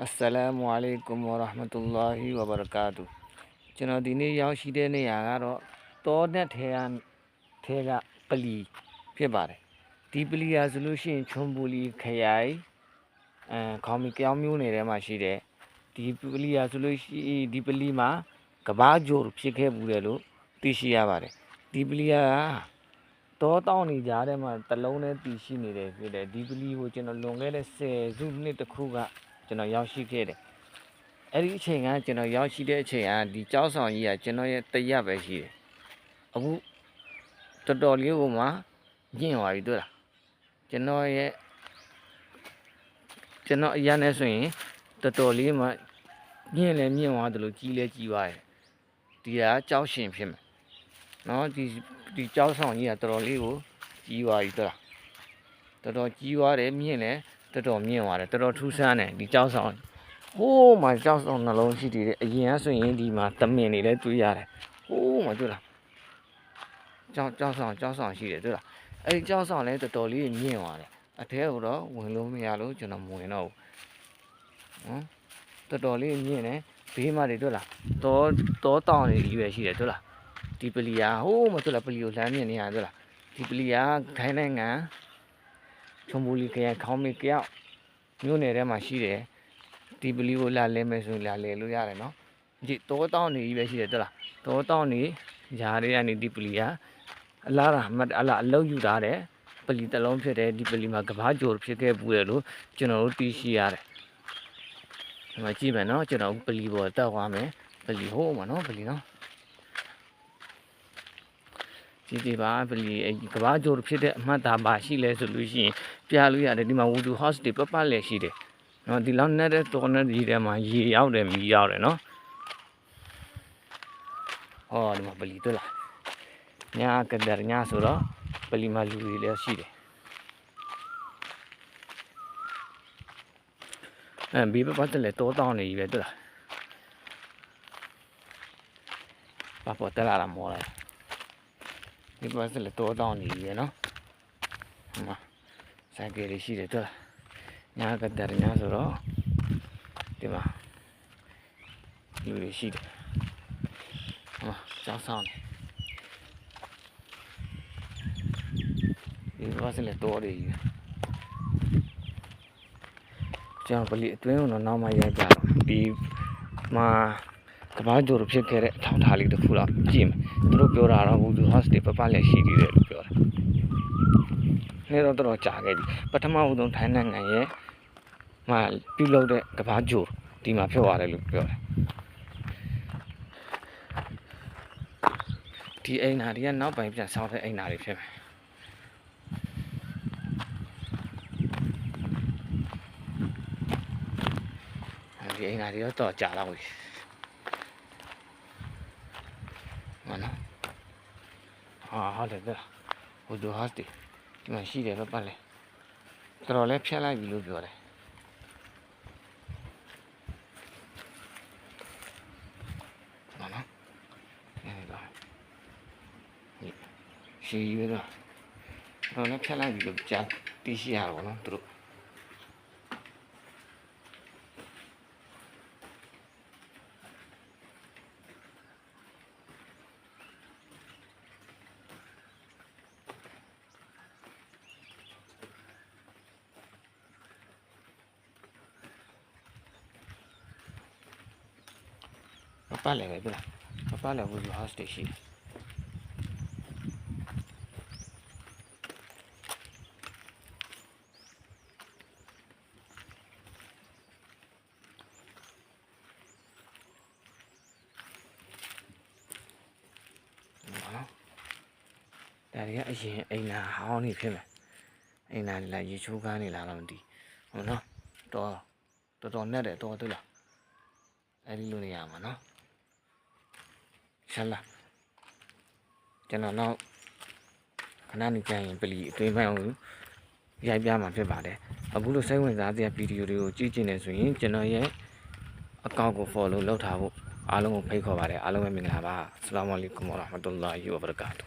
အစ္စလာမုအလိုင်ကွမ်ဝရဟ်မတုလာဟီဝဘရကာတူကျွန်တော်ဒီနေ့ရောက်ရှိတဲ့နေရာကတော့တောနဲ့ထဲကထဲကပလီဖြစ်ပါတယ်ဒီပလီဟာဆိုလို့ရှိရင်ချွန်ပူလီခရိုင်အဲခေါမီကြောင်မျိုးနယ်ထဲမှာရှိတယ်ဒီပလီဟာဆိုလို့ရှိရင်ဒီပလီမှာကဘာဂျိုဖြစ်ခဲ့ဘူးတယ်လို့သိရှိရပါတယ်ဒီပလီဟာတောတောင်းနေကြတဲ့မှာတလုံးနဲ့တည်ရှိနေတယ်ဖြစ်တယ်ဒီပလီကိုကျွန်တော်လွန်ခဲ့တဲ့10စုနှစ်တခုက ကျွန်တော်ရောက်ရှိခဲ့တယ်အဲ့ဒီအချိန်ကကျွန်တော်ရောက်ရှိတဲ့အချိန်ကဒီကြောက်ဆောင်ကြီးကကျွန်တော်ရဲ့တရက်ပဲရှိတယ်အခုတော်တော်လေးကိုမှညင်သွားပြီတွေ့လားကျွန်တော်ရဲ့ကျွန်တော်အရန်နဲ့ဆိုရင်တော်တော်လေးမှညင်လဲညင်သွားတယ်လို့ကြီးလဲကြီးသွားတယ်ဒီကကြောက်ရှင်ဖြစ်မယ်နော်ဒီဒီကြောက်ဆောင်ကြီးကတော်တော်လေးကိုကြီးသွားပြီတွေ့လားတော်တော်ကြီးသွားတယ်မြင့်လဲ တော်တော်မြင့်သွားတယ်တော်တော်ထူးဆန်းတယ်ဒီကြောက်ဆောင်ဟိုးမှာကြောက်ဆောင်နှလုံးရှိသေးတယ်အရင်ကဆိုရင်ဒီမှာတမင်နေလဲတွေးရတယ်ဟိုးမှာတွေ့လားကြောက်ကြောက်ဆောင်ကြောက်ဆောင်ရှိတယ်တွေ့လားအဲ့ဒီကြောက်ဆောင်လဲတော်တော်လေးမြင့်သွားတယ်အထဲကတော့ဝင်လို့မရလို့ကျွန်တော်မဝင်တော့ဘူးနော်တော်တော်လေးမြင့်တယ်ဘေးမှာတွေတွေ့လားတောတောတောင်တွေကြီးပဲရှိတယ်တွေ့လားဒီပလီယာဟိုးမှာတွေ့လားပလီကိုလမ်းမြင့်နေရတွေ့လားဒီပလီယာခိုင်းနိုင်ငံ ချုံပူလီခရိုင်ခေါင်းမီကြောက်မြို့နယ်ထဲမှာရှိတယ်ဒီပလီကိုလာလဲမယ်ဆိုရင်လာလဲလို့ရတယ်နော်ဒီတောတောင်းနေကြီးပဲရှိတယ်တလားတောတောင်းနေຢာတွေကနေဒီပလီကအလားတာမတ်အလားအလောက်ယူထားတယ်ပလီတစ်လုံးဖြစ်တယ်ဒီပလီမှာကဘာကြိုဖြစ်ခဲ့ပူတယ်လို့ကျွန်တော်တို့သိရှိရတယ်ဒီမှာကြည့်မယ်နော်ကျွန်တော်ပလီပေါ်တက်သွားမယ်ပလီဟိုးမှာနော်ပလီနော် ကြည့်ကြည့်ပါပလီအဲကဘာကြိုဖြစ်တဲ့အမှတ်သားပါရှိလဲဆိုလို့ရှိရင်ပြလို့ရတယ်ဒီမှာဝူဒူဟော့စ်တွေပပလဲရှိတယ်နော်ဒီလောက်နဲ့တဲ့တော်နဲ့ဒီထဲမှာရေရောက်တယ်မီးရောက်တယ်နော်ဟောဒီမှာပလီတွေ့လားညာကဒရညာဆိုတော့ပလီမှာလူတွေလည်းရှိတယ်အဲဘီဘပတ်တယ်လေတောတောင်းနေပြီပဲတွေ့လားပါပေါ်တက်လာတာမော်လိုက် ဒီဘက်စလည်းတောတောင်းနေပြီရနော်ဟိုမှာဆိုင်ကယ်လေးရှိတယ်တွေ့လားညာကတရညာဆိုတော့ဒီမှာလူတွေရှိတယ်ဟိုမှာကျောင်းဆောင်နေဒီဘက်စလည်းတောတွေကြီးကျွန်တော်ပလီအတွင်းကတော့နောက်မှရိုက်ကြတော့ဒီမှာ ကဘာကြိုးဖြစ်ခဲ့တဲ့အထောက်အထားလေးတစ်ခုတော့ကြည့်မယ်သူတို့ပြောတာတော့ဘူးသူဟော့စတေပပလည်းရှိသေးတယ်လို့ပြောတယ်နေတော့တော်တော်ကြာခဲ့ပြီပထမဦးဆုံးထိုင်းနိုင်ငံရဲ့မှာပြုလုပ်တဲ့ကဘာကြိုးဒီမှာဖြစ်သွားတယ်လို့ပြောတယ်ဒီအိမ်နာတွေကနောက်ပိုင်းပြန်ဆောက်တဲ့အိမ်နာတွေဖြစ်မယ်အဲဒီအိမ်နာတွေတော့တော်ကြာတော့ပြီ မနော် ဟာဟုတ်တယ်ဗျဟိုဒူဟတ်တီဒီမှာရှိတယ်ပဲပတ်လေတော်တော်လေးဖျက်လိုက်ပြီလို့ပြောတယ်မနော်အဲဒီတော့ဒီရှိရတော့တော်တော်လေးဖျက်လိုက်ပြီလို့ကြားသိရှိရတော့နော်သူတို့ ပတ်လေပဲဗျပတ်လေဘူးဟတ်တီရှိတယ်နော်ဒါတွေကအရင်အိမ်နာဟောင်းနေဖြစ်မယ်အိမ်နာလာရေချိုးကားနေလားတော့မ သိဟုတ်နော်တော်တော်တော်နဲ့တယ်တော်တွေ့လားအဲ့ဒီလိုနေရမှာနော်ရှာလာကျွန်တော်တော့ခဏနေကြရင်ပလီအတွင်းပိုင်းကိုရိုက်ပြမှာဖြစ်ပါတယ်အခုလိုစိတ်ဝင်စားစရာဗီဒီယိုတွေကိုကြည့်ကျင်နေဆိုရင်ကျွန်တော်ရဲ့အကောင့်ကို follow လုပ်ထားဖို့အားလုံးကိုဖိတ်ခေါ်ပါတယ်အားလုံးပဲမင်္ဂလာပါအစ္စလာမုအလိုင်ကွမ်ဝရဟ်မတုလာဟီဝဘရကာတူ